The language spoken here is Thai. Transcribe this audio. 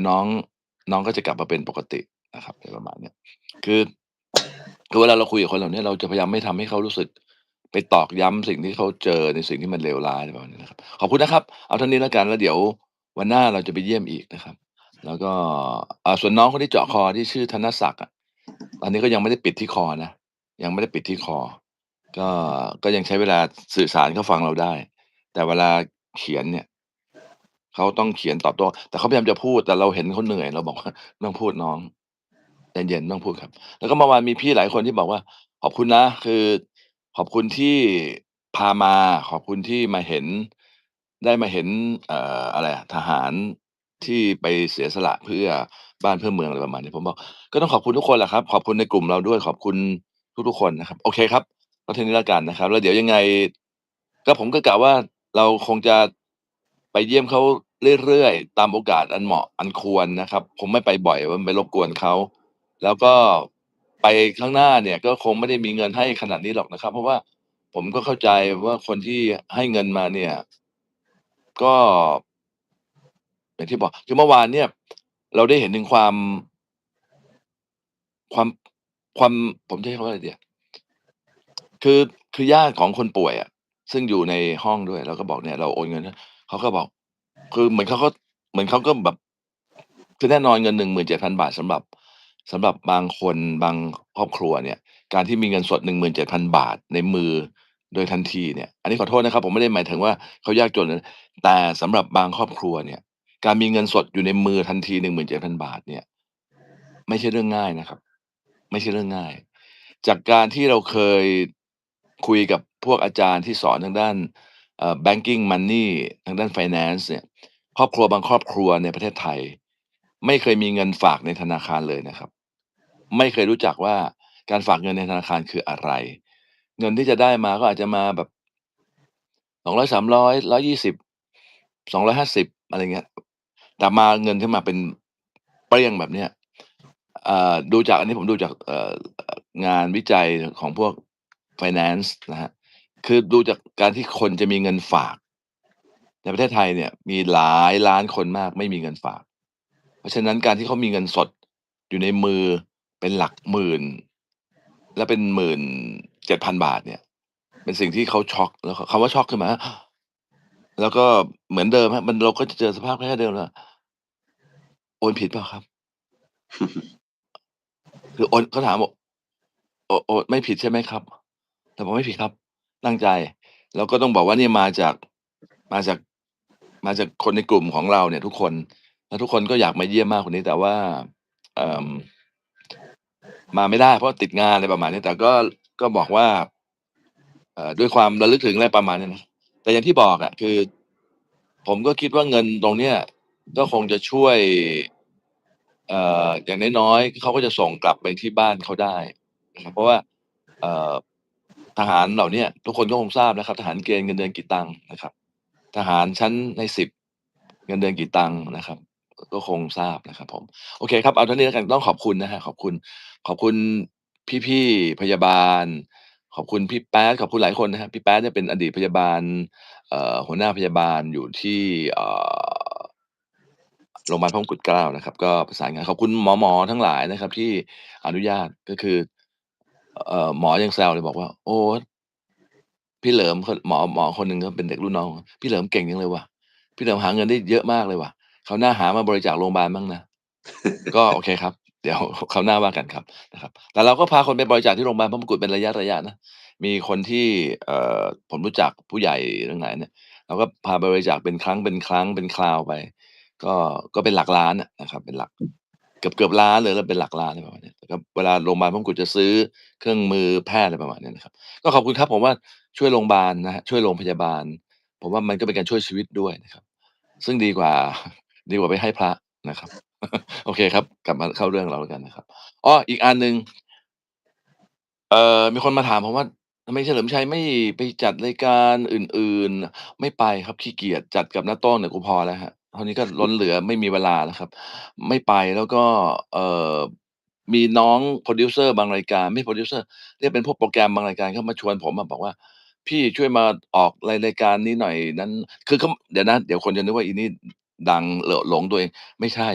ยวน้องน้องก็จะกลับมาเป็นปกตินะครับอะไรประมาณเนี้ยคือคือเวลาเราคุยกับคนเหล่านี้เราจะพยายามไม่ทำให้เขารู้สึก ไปตอกย้ำสิ่งที่เขาเจอในสิ่งที่มันเลวร้ายอะไรประมาณนี้นะครับ ขอบคุณนะครับ เอาเท่านี้แล้วกันแล้วเดี๋ยววันหน้าเราจะไปเยี่ยมอีกนะครับ แล้วก็อ่าส่วนน้องคนที่เจาะคอที่ชื่อธนศักดิ์อะตอนนี้ก็ยังไม่ได้ปิดที่คอนะยังไม่ได้ปิดที่คอ ก็ก็ยังใช้เวลาสื่อสารเขาฟังเราได้ แต่เวลาเขียนเนี่ย เขาต้องเขียนตอบโต้แต่เขาพยายามจะพูดแต่เราเห็นเขาเหนื่อยเราบอกว่า"ต้องพูดน้องใจเย็นไม่ต้องพูดครับ"แล้วก็เมื่อวานมีพี่หลายคนที่บอกว่า"ขอบคุณนะ คือ ขอบคุณที่พามา ขอบคุณที่มาเห็น ได้มาเห็น เอ่ออะไรอะทหารที่ไปเสียสละเพื่อบ้านเพื่อเมือง"อะไรประมาณนี้ผมบอก"ก็ต้องขอบคุณทุกคนแหละครับ ขอบคุณในกลุ่มเราด้วยขอบคุณทุกๆคนนะครับ"โอเคครับก็เท่านี้แล้วกันนะครับ แล้วเดี๋ยวยังไง ก็ผมก็กะว่าเราคงจะไปเยี่ยมเขา เรื่อยๆ ตามโอกาสอันเหมาะอันควรนะครับคงไม่ไปบ่อยว่าไปรบกวนเขาแล้วก็ไปข้างหน้าเนี่ยก็คงไม่ได้มีเงินให้ขนาดนี้หรอกนะครับ เพราะว่าผมก็เข้าใจว่าคนที่ให้เงินมาเนี่ย ก็อย่างที่บอกคือเมื่อวานเนี่ย เราได้เห็นถึงความ ความความผมจะใช้คำว่าอะไรเดีอะคือคือญาติของคนป่วยอะซึ่งอยู่ในห้องด้วยเราก็บอกเนี่ย เราโอนเงินเขาก็บอก คือเหมือนเขาก็ เหมือนเขาก็แบบ คือแน่นอนเงิน17,000บาทสำหรับสำหรับบางคนบางครอบครัวเนี่ย การที่มีเงินสด17,000บาทในมือโดยทันทีเนี่ย อันนี้ขอโทษนะครับ ผมไม่ได้หมายถึงว่าเขายากจนนะแต่สำหรับบางครอบครัวเนี่ย การมีเงินสดอยู่ในมือทันที17,000บาทเนี่ย ไม่ใช่เรื่องง่ายนะครับ ไม่ใช่เรื่องง่าย จากการที่เราเคยคุยกับพวกอาจารย์ที่สอนทางด้าน Banking Money ทางด้าน Finance เนี่ยครอบครัวบางครอบครัวในประเทศไทย ไม่เคยมีเงินฝากในธนาคารเลยนะครับ ไม่เคยรู้จักว่าการฝากเงินในธนาคารคืออะไร เงินที่จะได้มาก็อาจจะมาแบบ200 300 120 250อยร้อยี่สิบสองร้อยห้าสิบอะไรเงี้ยแต่มาเงินที่มาเป็นเปรี้ยงแบบเนี้ยอ่อดูจากอันนี้ผมดูจากงานวิจัยของพวก Finance นะครับ คือดูจากการที่คนจะมีเงินฝาก ในประเทศไทยเนี่ยมีหลายล้านคนมากไม่มีเงินฝาก เพราะฉะนั้นการที่เขามีเงินสดอยู่ในมือเป็นหลักหมื่น และเป็น17,000บาทเนี่ย เป็นสิ่งที่เขาช็อกแล้วคำว่าช็อกคือหมาแล้วก็เหมือนเดิมครับมันเราก็จะเจอสภาพแคล้ายๆเดิมว่าโอนผิดเปล่าครับ?คือโอนเขาถามบอกโอนไม่ผิดใช่ไหมครับ?แต่บอกไม่ผิดครับ ตั้งใจ แล้วก็ต้องบอกว่าเนี่ยมาจากมาจากมาจากคนในกลุ่มของเราเนี่ยทุกคน แล้วทุกคนก็อยากมาเยี่ยมมากกว่านี้แต่ว่าเออมาไม่ได้เพราะติดงานอะไรประมาณนี้แต่ก็ก็บอกว่าเอ่อด้วยความระลึกถึงอะไรประมาณนี้นะแต่อย่างที่บอกอะคือ ผมก็คิดว่าเงินตรงเนี้ยก็คงจะช่วย เอ่ออย่างน้อยๆเขาก็จะส่งกลับไปที่บ้านเขาได้นะครับเพราะว่า เอ่อ ทหารเหล่านี้ทุกคนก็คงทราบนะครับ ทหารเกณฑ์เงินเดือนกี่ตังค์นะครับ ทหารชั้นใน10เงินเดือนกี่ตังค์นะครับ ก็คงทราบนะครับ ผมโอเคครับเอาเท่านี้แล้วกันต้องขอบคุณนะครับขอบคุณขอบคุณพี่ๆพยาบาล ขอบคุณพี่แป๊ดขอบคุณหลายคนนะครับพี่แป๊ดเนี่ยเป็นอดีตพยาบาลหัวหน้าพยาบาลอยู่ที่โรงพยาบาลพระมงกุฎเกล้านะครับ ก็ประสานงานขอบคุณหมอๆทั้งหลายนะครับ ที่อนุญาตก็คือ เอ่อหมอยังแซวเลยบอกว่า"โอ้พี่เหลิมคหมอหมอคนหนึ่งก็เป็นเด็กรุ่นน้อง พี่เหลิมเก่งจังเลยว่ะพี่เหลิมหาเงินได้เยอะมากเลยว่ะคราหน้าหามาบริจาคโรงพยาบาลบ้างนะ"ก็โอเคครับ เดี๋ยวคราวหน้าว่ากันครับนะครับ แต่เราก็พาคนไปบริจาคที่โรงพยาบาลพระมงกุฎเป็นระยะๆนะมีคนที่เอ่อผมรู้จักผู้ใหญ่ทั้งหลายเนี่ยเราก็พาไปบริจาคเป็นครั้งเป็นครั้งเป็นคราวไป ก็ก็เป็นหลักล้านนะครับ เป็นหลัก เกือบๆล้านเลยแล้วเป็นหลักล้านอะไรประมาณนี้ยแล้วเวลาโรงพยาบาลพมกุฎจะซื้อเครื่องมือแพทย์อะไรประมาณนี้นะครับ ก็ขอบคุณครับผมว่าช่วยโรงพยาบาลนะครับช่วยโรงพยาบาล ผมว่ามันก็เป็นการช่วยชีวิตด้วยนะครับ ซึ่งดีกว่า ดีกว่าไปให้พระนะครับ โอเคครับ กลับมาเข้าเรื่องเราแล้วกันนะครับอ้ออีกอันหนึ่งเอ่อมีคนมาถามผมว่า"ทำไมเฉลิมชัยไม่ไปจัดรายการอื่น ๆ?"ไม่ไปครับขี้เกียจจัดกับน้าโต้งเนี่ยกูพอแล้วฮะ ครับเท่านี้ก็ล้นเหลือไม่มีเวลาแล้วครับ ไม่ไปแล้วก็ เอ่อ มีน้องโพรดิวเซอร์บางรายการ ไม่โพรดิวเซอร์ เรียกเป็นพวกโปรแกรมบางรายการเข้ามาชวนผมอะบอกว่า"พี่ช่วยมาออกราย รายการนี้หน่อย"นั้น คือเขา เดี๋ยวนะ เดี๋ยวคนจะนึกว่าอีนี่ดัง เหลอะหลงตัวเอง ไม่ใช่